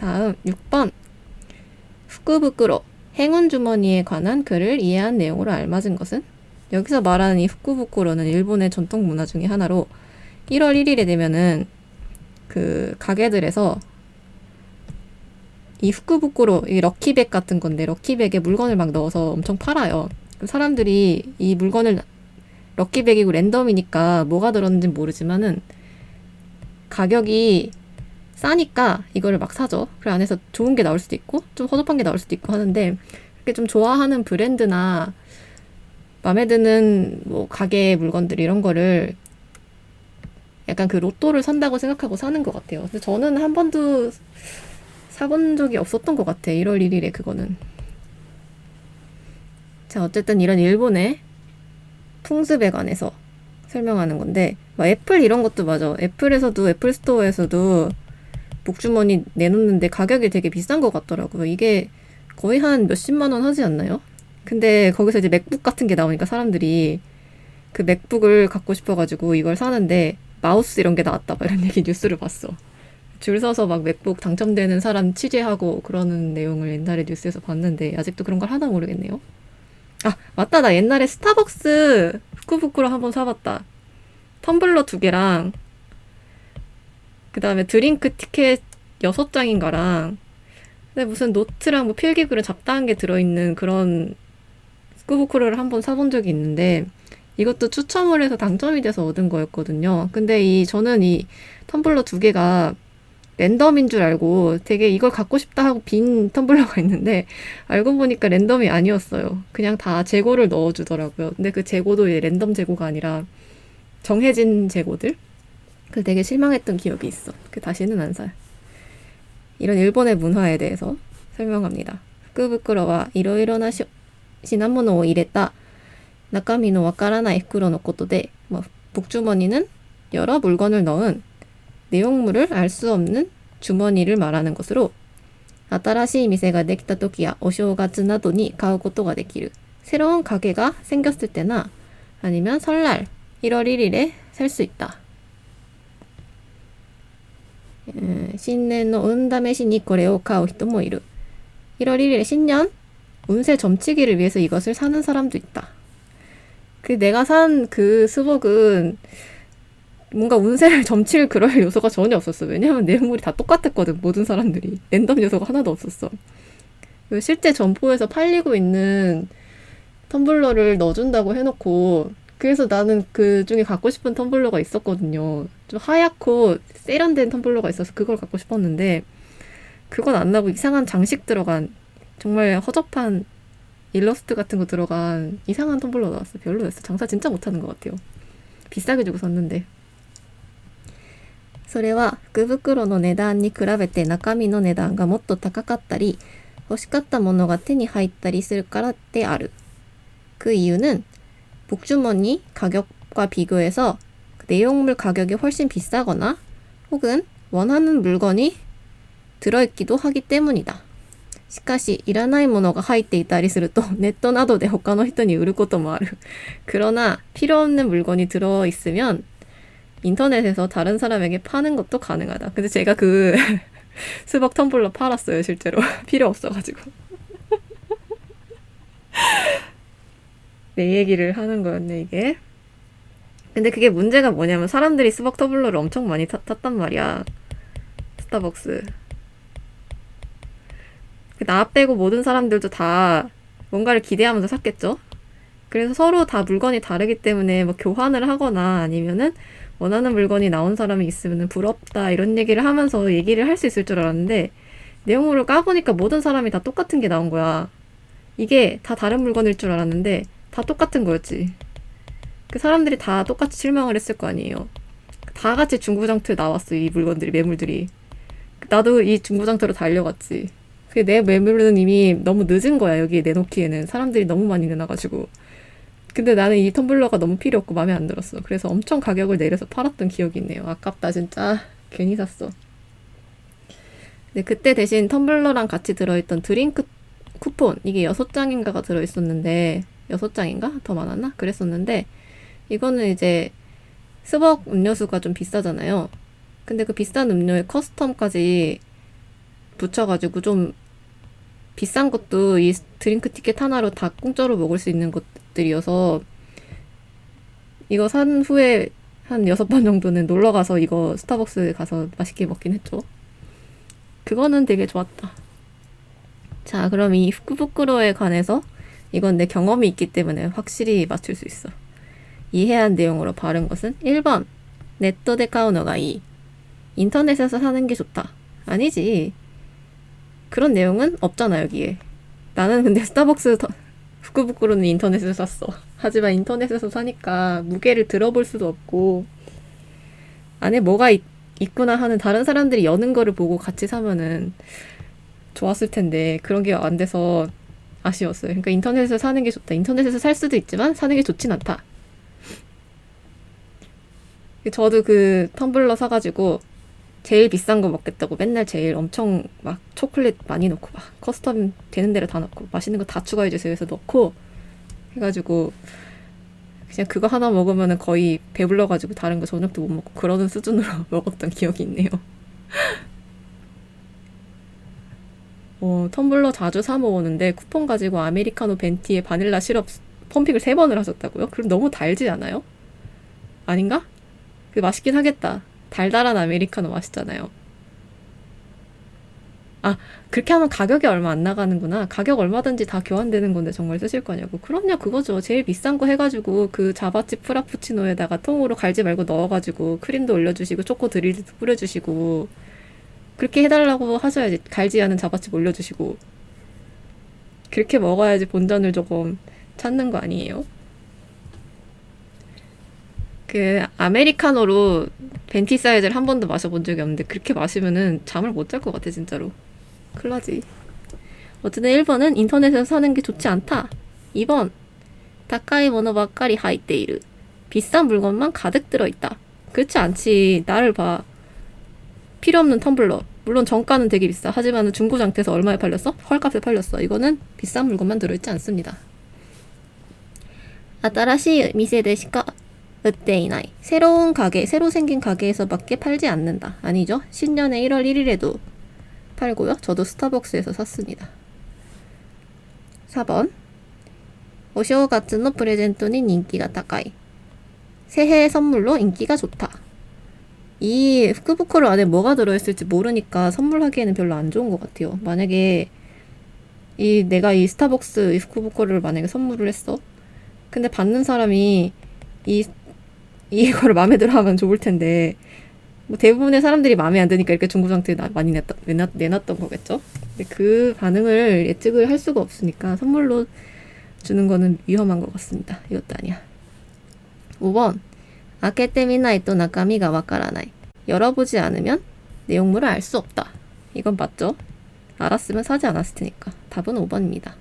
다음 6번. 후쿠부쿠로 행운 주머니에 관한 글을 이해한 내용으로 알맞은 것은? 여기서 말하는 이 후쿠부쿠로는 일본의 전통 문화 중에 하나로 1월 1일에 되면은 그 가게들에서 이 후쿠부쿠로 이 럭키백 같은 건데 럭키백에 물건을 막 넣어서 엄청 팔아요. 사람들이 이 물건을 럭키백이고 랜덤이니까 뭐가 들었는지 모르지만은 가격이 싸니까 이거를 막 사죠. 그 안에서 좋은 게 나올 수도 있고 좀 허접한 게 나올 수도 있고 하는데 이렇게 좀 좋아하는 브랜드나 마음에 드는 뭐 가게 물건들 이런 거를 약간 그 로또를 산다고 생각하고 사는 것 같아요. 근데 저는 한 번도 사본 적이 없었던 것 같아. 1월 1일에 그거는. 자, 어쨌든 이런 일본의 풍습에 관해서 설명하는 건데, 막 애플 이런 것도 맞아. 애플에서도, 애플 스토어에서도 복주머니 내놓는데 가격이 되게 비싼 것 같더라고요. 이게 거의 한 몇십만 원 하지 않나요? 근데 거기서 이제 맥북 같은 게 나오니까 사람들이 그 맥북을 갖고 싶어가지고 이걸 사는데 마우스 이런 게 나왔다. 막 이런 얘기 뉴스를 봤어. 줄 서서 막 맥북 당첨되는 사람 취재하고 그러는 내용을 옛날에 뉴스에서 봤는데 아직도 그런 걸 하나 모르겠네요. 아, 맞다. 나 옛날에 스타벅스 후쿠부쿠로 한번 사봤다. 텀블러 두 개랑 그 다음에 드링크 티켓 여섯 장인가랑 근데 무슨 노트랑 뭐 필기구를 잡다한 게 들어있는 그런 후쿠부쿠로를 한 번 사본 적이 있는데 이것도 추첨을 해서 당첨이 돼서 얻은 거였거든요. 근데 이 저는 이 텀블러 두 개가 랜덤인 줄 알고 되게 이걸 갖고 싶다 하고 빈 텀블러가 있는데 알고 보니까 랜덤이 아니었어요. 그냥 다 재고를 넣어주더라고요. 근데 그 재고도 랜덤 재고가 아니라 정해진 재고들. 그 되게 실망했던 기억이 있어. 그 다시는 안 사요. 이런 일본의 문화에 대해서 설명합니다. 후쿠부쿠로와 이로이로나 시나모노を入れた中身のわからない袋のことで、뭐 복주머니는 여러 물건을 넣은 내용물을 알 수 없는 주머니를 말하는 것으로 新しい店ができた時やお正月などに買うことができる 새로운 가게가 생겼을 때나 아니면 설날 1월 1일에 살 수 있다. 新年の運試しにこれを買う人もいる. 1월 1일에 신년 운세 점치기를 위해서 이것을 사는 사람도 있다. 그 내가 산 그 수복은 뭔가 운세를 점칠 그럴 요소가 전혀 없었어. 왜냐면 내용물이 다 똑같았거든. 모든 사람들이. 랜덤 요소가 하나도 없었어. 그 실제 점포에서 팔리고 있는 텀블러를 넣어준다고 해놓고 그래서 나는 그 중에 갖고 싶은 텀블러가 있었거든요. 좀 하얗고 세련된 텀블러가 있어서 그걸 갖고 싶었는데 그건 안 나고 이상한 장식 들어간 정말 허접한 일러스트 같은 거 들어간 이상한 텀블러 나왔어. 별로였어. 장사 진짜 못하는 것 같아요. 비싸게 주고 샀는데. それは福袋の値段に比べて中身の値段がもっと高かったり欲しかったものが手に入ったりするからである. 그 이유는 복주머니 가격과 비교해서 내용물 가격이 훨씬 비싸거나 혹은 원하는 물건이 들어있기도 하기 때문이다. しかし、いらないものが入っていたりすると、ネットなどで他の人に売ることもある。 그러나 필요 없는 물건이 들어 있으면 인터넷에서 다른 사람에게 파는 것도 가능하다. 근데 제가 그 수박 텀블러 팔았어요, 실제로. 필요 없어가지고. 내 얘기를 하는 거였네, 이게. 근데 그게 문제가 뭐냐면 사람들이 수박 터블러를 엄청 많이 타, 탔단 말이야. 스타벅스. 그나 빼고 모든 사람들도 다 뭔가를 기대하면서 샀겠죠? 그래서 서로 다 물건이 다르기 때문에 뭐 교환을 하거나 아니면은 원하는 물건이 나온 사람이 있으면 부럽다 이런 얘기를 하면서 얘기를 할 수 있을 줄 알았는데 내용물을 까보니까 모든 사람이 다 똑같은 게 나온 거야. 이게 다 다른 물건일 줄 알았는데 다 똑같은 거였지. 그 사람들이 다 똑같이 실망을 했을 거 아니에요. 다 같이 중고장터에 나왔어, 이 물건들이, 매물들이. 나도 이 중고장터로 달려갔지. 그게 내 매물은 이미 너무 늦은 거야, 여기에 내놓기에는. 사람들이 너무 많이 내놔가지고. 근데 나는 이 텀블러가 너무 필요 없고 마음에 안 들었어. 그래서 엄청 가격을 내려서 팔았던 기억이 있네요. 아깝다, 진짜. 괜히 샀어. 근데 그때 대신 텀블러랑 같이 들어있던 드링크 쿠폰, 이게 여섯 장인가가 들어있었는데, 여섯 장인가? 더 많았나? 그랬었는데, 이거는 이제 스벅 음료수가 좀 비싸잖아요. 근데 그 비싼 음료에 커스텀까지 붙여가지고 좀 비싼 것도 이 드링크 티켓 하나로 다 공짜로 먹을 수 있는 것들이어서 이거 산 후에 한 여섯 번 정도는 놀러 가서 이거 스타벅스 가서 맛있게 먹긴 했죠. 그거는 되게 좋았다. 자, 그럼 이 후쿠부쿠로에 관해서 이건 내 경험이 있기 때문에 확실히 맞출 수 있어. 이해한 내용으로 바른 것은 1번 네토 데 카우노가 이 인터넷에서 사는 게 좋다. 아니지. 그런 내용은 없잖아 여기에. 나는 근데 스타벅스 더- 후쿠부쿠로는 인터넷에서 샀어. 하지만 인터넷에서 사니까 무게를 들어볼 수도 없고 안에 뭐가 있, 있구나 하는 다른 사람들이 여는 거를 보고 같이 사면은 좋았을 텐데 그런 게 안 돼서 아쉬웠어요. 그러니까 인터넷에서 사는 게 좋다. 인터넷에서 살 수도 있지만 사는 게 좋진 않다. 저도 그 텀블러 사가지고 제일 비싼 거 먹겠다고 맨날 제일 엄청 막 초콜릿 많이 넣고 막 커스텀 되는 대로 다 넣고 맛있는 거 다 추가해 주세요 해서 넣고 해가지고 그냥 그거 하나 먹으면은 거의 배불러가지고 다른 거 저녁도 못 먹고 그러는 수준으로 먹었던 기억이 있네요. 어, 텀블러 자주 사 먹었는데 쿠폰 가지고 아메리카노 벤티에 바닐라 시럽 펌핑을 세 번을 하셨다고요? 그럼 너무 달지 않아요? 아닌가? 그 맛있긴 하겠다. 달달한 아메리카노 맛있잖아요. 아, 그렇게 하면 가격이 얼마 안 나가는구나. 가격 얼마든지 다 교환되는 건데 정말 쓰실 거냐고. 그럼요, 그거죠. 제일 비싼 거 해가지고 그 자바치 프라푸치노에다가 통으로 갈지 말고 넣어가지고 크림도 올려주시고 초코 드릴도 뿌려주시고 그렇게 해달라고 하셔야지. 갈지 않은 자바치 올려주시고. 그렇게 먹어야지 본전을 조금 찾는 거 아니에요? 그 아메리카노로 벤티 사이즈를 한 번도 마셔본 적이 없는데 그렇게 마시면은 잠을 못 잘 것 같아 진짜로. 큰일 나지. 어쨌든 1번은 인터넷에서 사는 게 좋지 않다. 2번 다카이 모노 바까리 하이테이르. 비싼 물건만 가득 들어있다. 그렇지 않지. 나를 봐. 필요 없는 텀블러 물론 정가는 되게 비싸 하지만 중고 상태에서 얼마에 팔렸어? 헐값에 팔렸어 이거는 비싼 물건만 들어있지 않습니다 新しい店でしか売っていない. 새로운 가게, 새로 생긴 가게에서밖에 팔지 않는다. 아니죠. 신년의 1월 1일에도 팔고요. 저도 스타벅스에서 샀습니다. 4번. お正月のプレゼントに人気が高い. 새해 선물로 인기가 좋다. 이 후크부크로 안에 뭐가 들어있을지 모르니까 선물하기에는 별로 안 좋은 것 같아요. 만약에 이 내가 이 스타벅스 이 후크부크를 만약에 선물을 했어. 근데 받는 사람이 이 이거를 마음에 들어하면 좋을 텐데 뭐 대부분의 사람들이 마음에 안 드니까 이렇게 중고 상태에 나- 많이 냈다, 내놨, 내놨던 거겠죠. 근데 그 반응을 예측을 할 수가 없으니까 선물로 주는 거는 위험한 것 같습니다. 이것도 아니야. 5번 開けてみないと中身がわからない 열어보지 않으면 내용물을 알 수 없다. 이건 맞죠? 알았으면 사지 않았을 테니까. 답은 5번입니다.